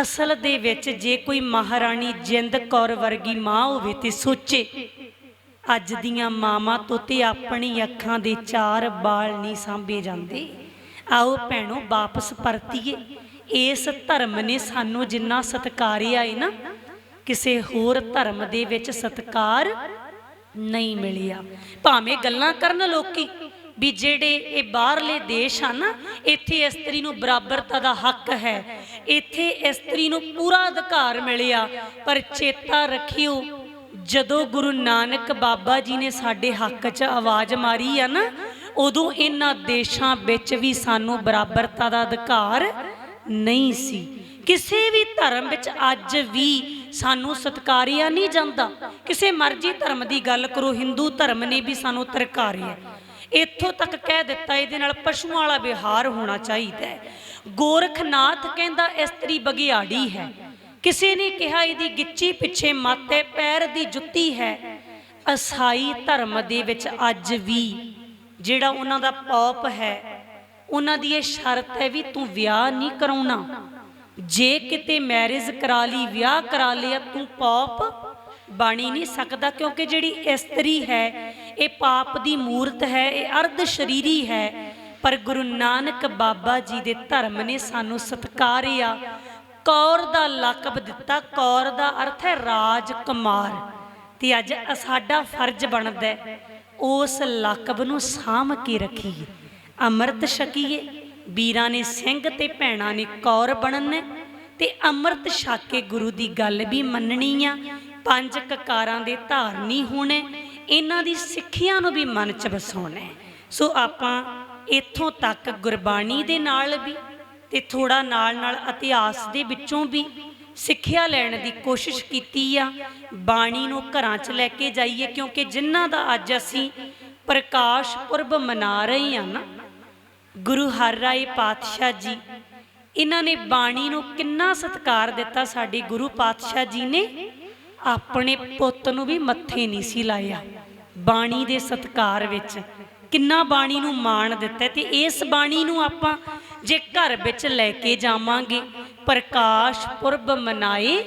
ਅਸਲ ਦੇ ਵਿੱਚ ਜੇ ਕੋਈ ਮਹਾਰਾਣੀ ਜਿੰਦ ਕੌਰ ਵਰਗੀ ਮਾਂ ਹੋਵੇ ਤੇ ਸੋਚੇ, ਅੱਜ ਦੀਆਂ ਮਾਵਾਂ ਤੋਂ ਤੇ ਆਪਣੀ ਅੱਖਾਂ ਦੇ ਚਾਰ ਬਾਲ ਨਹੀਂ ਸਾਂਭੇ ਜਾਂਦੇ। ਆਓ ਭੈਣੋ, ਵਾਪਸ ਪਰਤੀਏ। ਇਸ ਧਰਮ ਨੇ ਸਾਨੂੰ ਜਿੰਨਾ ਸਤਿਕਾਰਿਆ ਏ ਨਾ, ਕਿਸੇ ਹੋਰ ਧਰਮ ਦੇ ਵਿੱਚ ਸਤਿਕਾਰ ਨਹੀਂ ਮਿਲਿਆ। ਭਾਵੇਂ ਗੱਲਾਂ ਕਰਨ ਲੋਕੀ ਵੀ ਜਿਹੜੇ ਇਹ ਬਾਹਰਲੇ ਦੇਸ਼ ਹਨ ਇੱਥੇ ਇਸਤਰੀ ਨੂੰ ਬਰਾਬਰਤਾ ਦਾ ਹੱਕ ਹੈ। ਇੱਥੇ ਇਸਤਰੀ ਨੂੰ ਪੂਰਾ ਅਧਿਕਾਰ ਮਿਲਿਆ, ਪਰ ਚੇਤਾ ਰੱਖਿਓ, ਜਦੋਂ ਗੁਰੂ ਨਾਨਕ ਬਾਬਾ ਜੀ ਨੇ ਸਾਡੇ ਹੱਕ 'ਚ ਆਵਾਜ਼ ਮਾਰੀ ਆ ਨਾ, ਉਦੋਂ ਇਹਨਾਂ ਦੇਸ਼ਾਂ ਵਿੱਚ ਵੀ ਸਾਨੂੰ ਬਰਾਬਰਤਾ ਦਾ ਅਧਿਕਾਰ ਨਹੀਂ ਸੀ। ਕਿਸੇ ਵੀ ਧਰਮ ਵਿੱਚ ਅੱਜ ਵੀ ਸਾਨੂੰ ਸਤਕਾਰਿਆ ਨਹੀਂ ਜਾਂਦਾ। ਕਿਸੇ ਮਰਜ਼ੀ ਧਰਮ ਦੀ ਗੱਲ ਕਰੋ, ਹਿੰਦੂ ਧਰਮ ਨੇ ਵੀ ਸਾਨੂੰ ਤਰਕਾਰਿਆ ਇੱਥੋਂ ਤੱਕ ਕਹਿ ਦਿੱਤਾ, ਇਹਦੇ ਨਾਲ ਪਸ਼ੂਆਂ ਵਾਲਾ ਵਿਹਾਰ ਹੋਣਾ ਚਾਹੀਦਾ ਗੋਰਖਨਾਥ ਕਹਿੰਦਾ ਇਸਤਰੀ ਬਗਿਆੜੀ ਹੈ। ਕਿਸੇ ਨੇ ਕਿਹਾ, ਇਹਦੀ ਗਿੱਚੀ ਪਿੱਛੇ ਮਾਤੇ ਪੈਰ ਦੀ ਜੁੱਤੀ ਹੈ। ਅਸਾਈ ਧਰਮ ਦੇ ਵਿੱਚ ਅੱਜ ਵੀ ਜਿਹੜਾ ਉਹਨਾਂ ਦਾ ਪੌਪ ਹੈ, ਉਹਨਾਂ ਦੀ ਇਹ ਸ਼ਰਤ ਹੈ ਵੀ ਤੂੰ ਵਿਆਹ ਨਹੀਂ ਕਰਾਉਣਾ। ਜੇ ਕਿਤੇ ਮੈਰਿਜ ਕਰਾ ਲਈ, ਵਿਆਹ ਕਰਾ ਲਿਆ, ਤੂੰ ਪੌਪ ਬਾਣੀ ਨਹੀਂ ਸਕਦਾ, ਕਿਉਂਕਿ ਜਿਹੜੀ ਇਸਤਰੀ ਹੈ, ਇਹ ਪਾਪ ਦੀ ਮੂਰਤ ਹੈ, ਇਹ ਅਰਧ ਸ਼ਰੀਰੀ ਹੈ। ਪਰ ਗੁਰੂ ਨਾਨਕ ਬਾਬਾ ਜੀ ਦੇ ਧਰਮ ਨੇ ਸਾਨੂੰ ਸਤਕਾਰਿਆ ਕੌਰ ਦਾ ਲਕਬ ਦਿੱਤਾ। ਕੌਰ ਦਾ ਅਰਥ ਹੈ ਰਾਜਕੁਮਾਰ। ਤੇ ਅੱਜ ਸਾਡਾ ਫਰਜ਼ ਬਣਦਾ ਹੈ, ਉਸ ਲਕਬ ਨੂੰ ਸਾਂਭ ਕੇ ਰੱਖੀਏ। ਅੰਮ੍ਰਿਤ ਛਕੀਏ। ਵੀਰਾਂ ਨੇ ਸਿੰਘ ਤੇ ਭੈਣਾਂ ਨੇ ਕੌਰ ਬਣਨ। ਤੇ ਅੰਮ੍ਰਿਤ ਛਕ ਕੇ ਗੁਰੂ ਦੀ ਗੱਲ ਵੀ ਮੰਨਣੀ ਆ। ਪੰਜ ਕਕਾਰਾਂ ਦੇ ਧਾਰਨੀ ਹੋਣੇ, ਇਹਨਾਂ ਦੀ ਸਿੱਖਿਆ ਨੂੰ ਵੀ ਮਨ ਚ ਵਸਾਉਣਾ ਸੋ ਆਪਾਂ ਇੱਥੋਂ ਤੱਕ ਗੁਰਬਾਣੀ ਦੇ ਨਾਲ ਵੀ ਤੇ ਥੋੜਾ ਨਾਲ ਨਾਲ ਇਤਿਹਾਸ ਦੇ ਵਿੱਚੋਂ ਵੀ ਸਿੱਖਿਆ ਲੈਣ ਦੀ ਕੋਸ਼ਿਸ਼ ਕੀਤੀ ਆ। ਬਾਣੀ ਨੂੰ ਘਰਾਂ 'ਚ ਲੈ ਕੇ ਜਾਈਏ, ਕਿਉਂਕਿ ਜਿਨ੍ਹਾਂ ਦਾ ਅੱਜ ਅਸੀਂ ਪ੍ਰਕਾਸ਼ ਪੁਰਬ ਮਨਾ ਰਹੇ ਹਾਂ ਨਾ, ਗੁਰੂ ਹਰਿਰਾਏ ਪਾਤਸ਼ਾਹ ਜੀ, ਇਹਨਾਂ ਨੇ ਬਾਣੀ ਨੂੰ ਕਿੰਨਾ ਸਤਿਕਾਰ ਦਿੱਤਾ ਸਾਡੇ ਗੁਰੂ ਪਾਤਸ਼ਾਹ ਜੀ ਨੇ। ਆਪਣੇ ਪੁੱਤ ਨੂੰ ਵੀ ਮੱਥੇ ਨਹੀਂ ਸੀ ਲਾਇਆ। ਬਾਣੀ ਦੇ ਸਤਿਕਾਰ ਵਿੱਚ ਕਿੰਨਾ ਬਾਣੀ ਨੂੰ ਮਾਣ ਦਿੱਤਾ ਤੇ ਇਸ ਬਾਣੀ ਨੂੰ ਆਪਾਂ ਜੇ ਘਰ ਵਿੱਚ ਲੈ ਕੇ ਜਾਵਾਂਗੇ, ਪ੍ਰਕਾਸ਼ ਪੁਰਬ ਮਨਾਏ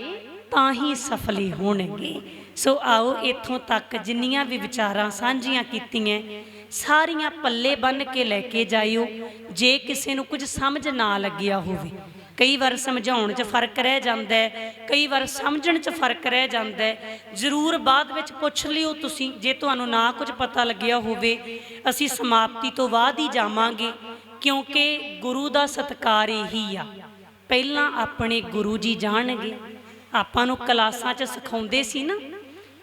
ਤਾਂ ਹੀ ਸਫਲੇ ਹੋਣਗੇ। ਸੋ ਆਓ ਇੱਥੋਂ ਤੱਕ ਜਿੰਨੀਆਂ ਵੀ ਵਿਚਾਰਾਂ ਸਾਂਝੀਆਂ ਕੀਤੀਆਂ, ਸਾਰੀਆਂ ਪੱਲੇ ਬੰਨ ਕੇ ਲੈ ਕੇ ਜਾਇਓ, ਜੇ ਕਿਸੇ ਨੂੰ ਕੁਝ ਸਮਝ ਨਾ ਲੱਗਿਆ ਹੋਵੇ। ਕਈ ਵਾਰ ਸਮਝਾਉਣ 'ਚ ਫ਼ਰਕ ਰਹਿ ਜਾਂਦਾ ਹੈ, ਕਈ ਵਾਰ ਸਮਝਣ 'ਚ ਫ਼ਰਕ ਰਹਿ ਜਾਂਦਾ ਹੈ। ਜ਼ਰੂਰ ਬਾਅਦ ਵਿੱਚ ਪੁੱਛ ਲਿਓ ਤੁਸੀਂ, ਜੇ ਤੁਹਾਨੂੰ ਨਾ ਕੁਝ ਪਤਾ ਲੱਗਿਆ ਹੋਵੇ, ਅਸੀਂ ਸਮਾਪਤੀ ਤੋਂ ਬਾਅਦ ਹੀ ਜਾਵਾਂਗੇ, ਕਿਉਂਕਿ ਗੁਰੂ ਦਾ ਸਤਕਾਰ ਇਹੀ ਆ। ਪਹਿਲਾਂ ਆਪਣੇ ਗੁਰੂ ਜੀ ਜਾਣਗੇ। ਆਪਾਂ ਨੂੰ ਕਲਾਸਾਂ 'ਚ ਸਿਖਾਉਂਦੇ ਸੀ ਨਾ।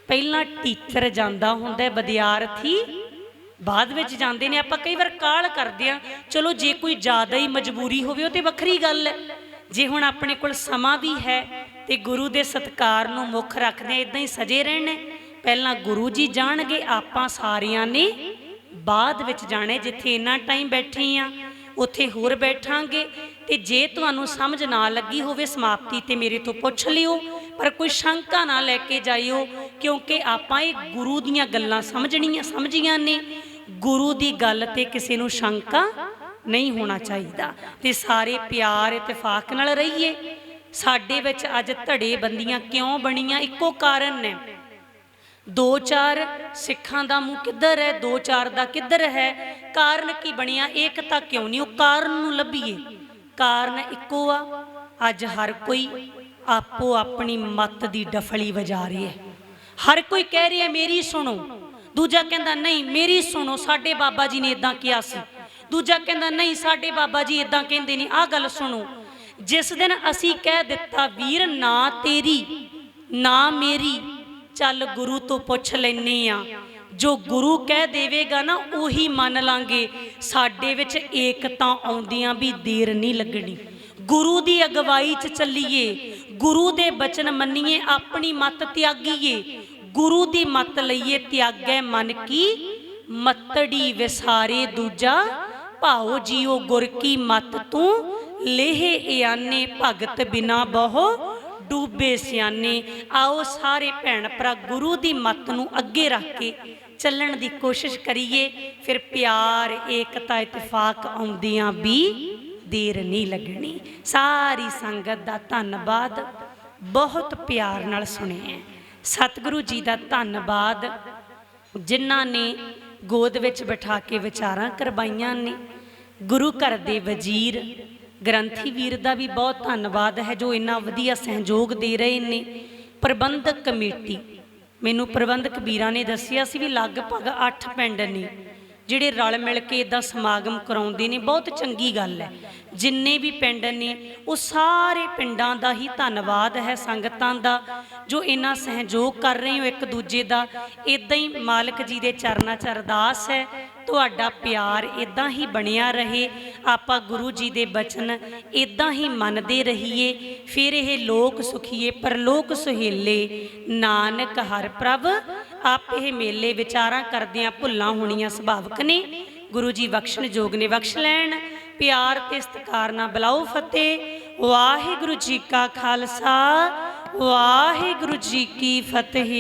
ਪਹਿਲਾਂ ਟੀਚਰ ਜਾਂਦਾ ਹੁੰਦਾ ਵਿਦਿਆਰਥੀ ਬਾਅਦ ਵਿੱਚ ਜਾਂਦੇ ਨੇ। ਆਪਾਂ ਕਈ ਵਾਰ ਕਾਲ ਕਰਦੇ ਆ ਚਲੋ ਜੇ ਕੋਈ ਜ਼ਿਆਦਾ ਹੀ ਮਜਬੂਰੀ ਹੋਵੇ, ਉਹ ਤੇ ਵੱਖਰੀ ਗੱਲ ਹੈ। ਜੇ ਹੁਣ ਆਪਣੇ ਕੋਲ ਸਮਾਂ ਵੀ ਹੈ ਤੇ ਗੁਰੂ ਦੇ ਸਤਕਾਰ ਨੂੰ ਮੁੱਖ ਰੱਖਦੇ ਆ ਇਦਾਂ ਹੀ ਸਜੇ ਰਹਿਣਾ ਪਹਿਲਾਂ ਗੁਰੂ ਜੀ ਜਾਣਗੇ, ਆਪਾਂ ਸਾਰਿਆਂ ਨੇ ਬਾਅਦ ਵਿੱਚ ਜਾਣੇ ਜਿੱਥੇ ਇੰਨਾ ਟਾਈਮ ਬੈਠੇ ਆ, ਉੱਥੇ ਹੋਰ ਬੈਠਾਂਗੇ। ਤੇ ਜੇ ਤੁਹਾਨੂੰ ਸਮਝ ਨਾ ਲੱਗੀ ਹੋਵੇ ਸਮਾਪਤੀ ਤੇ ਮੇਰੇ ਤੋਂ ਪੁੱਛ ਲਿਓ, ਪਰ ਕੋਈ ਸ਼ੰਕਾ ਨਾ ਲੈ ਕੇ ਜਾਇਓ, ਕਿਉਂਕਿ ਆਪਾਂ ਇਹ ਗੁਰੂ ਦੀਆਂ ਗੱਲਾਂ ਸਮਝਣੀਆਂ, ਸਮਝੀਆਂ ਨੇ। ਗੁਰੂ ਦੀ ਗੱਲ ਤੇ ਕਿਸੇ ਨੂੰ ਸ਼ੰਕਾ ਨਹੀਂ ਹੋਣਾ ਚਾਹੀਦਾ। ਤੇ ਸਾਰੇ ਪਿਆਰ ਇਤਫਾਕ ਨਾਲ ਰਹੀਏ। ਸਾਡੇ ਵਿੱਚ ਅੱਜ ਧੜੇ ਬੰਦੀਆਂ ਕਿਉਂ ਬਣੀਆਂ? ਇੱਕੋ ਕਾਰਨ ਨੇ। ਦੋ ਚਾਰ ਸਿੱਖਾਂ ਦਾ ਮੂੰਹ ਕਿੱਧਰ ਹੈ? ਦੋ ਚਾਰ ਦਾ ਕਿੱਧਰ ਹੈ? ਕਾਰਨ ਕੀ ਬਣਿਆ? ਏਕਤਾ ਕਿਉਂ ਨਹੀਂ? ਉਹ ਕਾਰਨ ਨੂੰ ਲੱਭੀਏ। ਕਾਰਨ ਇੱਕੋ ਆ। ਅੱਜ ਹਰ ਕੋਈ ਆਪੋ ਆਪਣੀ ਮੱਤ ਦੀ ਡਫਲੀ ਵਜਾ ਰਿਹਾ ਹੈ। ਹਰ ਕੋਈ ਕਹਿ ਰਿਹਾ ਮੇਰੀ ਸੁਣੋ। ਦੂਜਾ ਕਹਿੰਦਾ, ਨਹੀਂ, ਮੇਰੀ ਸੁਣੋ। ਸਾਡੇ ਬਾਬਾ ਜੀ ਨੇ ਇਦਾਂ ਕਿਹਾ ਸੀ। ਦੂਜਾ ਕਹਿੰਦਾ, ਨਹੀਂ, ਸਾਡੇ ਬਾਬਾ ਜੀ ਇਦਾਂ ਕਹਿੰਦੇ ਨਹੀਂ ਆਹ ਗੱਲ ਸੁਣੋ। ਜਿਸ ਦਿਨ ਅਸੀਂ ਕਹਿ ਦਿੱਤਾ, ਵੀਰ, ਨਾ ਤੇਰੀ, ਨਾ ਮੇਰੀ, ਚੱਲ ਗੁਰੂ ਤੋਂ ਪੁੱਛ ਲੈਨੇ ਆ। ਜੋ ਗੁਰੂ ਕਹਿ ਦੇਵੇਗਾ ਨਾ, ਉਹੀ ਮੰਨ ਲਾਂਗੇ। ਸਾਡੇ ਵਿੱਚ ਏਕਤਾ ਆਉਂਦੀਆਂ ਵੀ ਦੇਰ ਨਹੀਂ ਲੱਗਣੀ। ਗੁਰੂ ਦੀ ਅਗਵਾਈ 'ਚ ਚੱਲੀਏ। ਗੁਰੂ ਦੇ ਬਚਨ ਮੰਨੀਏ, ਆਪਣੀ ਮਤ ਤਿਆਗੀਏ। ਗੁਰੂ ਦੀ ਮਤ ਲਈਏ, ਤਿਆਗੈ ਮਨ ਕੀ? ਮਤੜੀ ਵਿਸਾਰੇ ਦੂਜਾ ਭਾਉ ਜੀਓ ਗੁਰ ਕੀ ਮਤ ਤੂੰ? ਲੇਹ ਇਆਨੇ ਭਗਤ ਬਿਨਾ ਬਹੁ, ਡੂਬੇ ਸਿਆਨੇ। ਆਓ ਸਾਰੇ ਭੈਣ ਭਰਾ ਗੁਰੂ ਦੀ ਮੱਤ ਨੂੰ ਅੱਗੇ ਰੱਖ ਕੇ ਚੱਲਣ ਦੀ ਕੋਸ਼ਿਸ਼ ਕਰੀਏ। ਫਿਰ ਪਿਆਰ, ਏਕਤਾ, ਇਤਫਾਕ ਆਉਂਦੀਆਂ ਵੀ ਦੇਰ ਨਹੀਂ ਲੱਗਣੀ। ਸਾਰੀ ਸੰਗਤ ਦਾ ਧੰਨਵਾਦ ਬਹੁਤ ਪਿਆਰ ਨਾਲ ਸੁਣਿਆ। ਸਤਿਗੁਰੂ ਜੀ ਦਾ ਧੰਨਵਾਦ। ਜਿਨ੍ਹਾਂ ਨੇ ਗੋਦ ਵਿੱਚ ਬਿਠਾ ਕੇ ਵਿਚਾਰਾਂ ਕਰਵਾਈਆਂ ਨੇ। ਗੁਰੂ ਘਰ ਦੇ ਵਜ਼ੀਰ, ਗ੍ਰੰਥੀ ਵੀਰ ਦਾ ਵੀ ਬਹੁਤ ਧੰਨਵਾਦ ਹੈ, ਜੋ ਇੰਨਾ ਵਧੀਆ ਸਹਿਯੋਗ ਦੇ ਰਹੇ ਨੇ। ਪ੍ਰਬੰਧਕ ਕਮੇਟੀ, ਮੈਨੂੰ ਪ੍ਰਬੰਧਕ ਵੀਰਾਂ ਨੇ ਦੱਸਿਆ ਸੀ ਵੀ ਲਗਭਗ 8 ਪਿੰਡ ਨੇ, ਜਿਹੜੇ ਰਲ ਮਿਲ ਕੇ ਇਦਾਂ ਸਮਾਗਮ ਕਰਾਉਂਦੇ ਨੇ। ਬਹੁਤ ਚੰਗੀ ਗੱਲ ਹੈ। ਜਿੰਨੇ ਵੀ ਪਿੰਡ ਨੇ, ਉਹ ਸਾਰੇ ਪਿੰਡਾਂ ਦਾ ਹੀ ਧੰਨਵਾਦ ਹੈ ਸੰਗਤਾਂ ਦਾ, ਜੋ ਇੰਨਾ ਸਹਿਯੋਗ ਕਰ ਰਹੇ ਹੋ ਇੱਕ ਦੂਜੇ ਦਾ। ਇਦਾਂ ਹੀ ਮਾਲਕ ਜੀ ਦੇ ਚਰਨਾਂ 'ਚ ਅਰਦਾਸ ਹੈ, ਤੁਹਾਡਾ ਪਿਆਰ ਇਦਾਂ ਹੀ ਬਣਿਆ ਰਹੇ, ਆਪਾਂ ਗੁਰੂ ਜੀ ਦੇ ਬਚਨ ਇਦਾਂ ਹੀ ਮੰਨਦੇ ਰਹੀਏ, ਫਿਰ ਇਹ ਲੋਕ ਸੁਖੀਏ, ਪਰਲੋਕ ਸੁਹੇਲੇ, ਨਾਨਕ ਹਰ ਪ੍ਰਭ, ਆਪ ਇਹ ਮੇਲੇ ਵਿਚਾਰਾਂ ਕਰਦਿਆਂ ਭੁੱਲਾਂ ਹੋਣੀਆਂ ਸੁਭਾਵਕ ਨੇ। ਗੁਰੂ ਜੀ ਬਖਸ਼ਣ ਜੋਗ ਨੇ ਬਖਸ਼ ਲੈਣ ਪਿਆਰ ਤੇ ਸਤਿਕਾਰ ਨਾਲ ਬੁਲਾਓ ਫਤਿਹ। ਵਾਹਿਗੁਰੂ ਜੀ ਕਾ ਖਾਲਸਾ ਵਾਹਿਗੁਰੂ ਜੀ ਕੀ ਫਤਿਹ।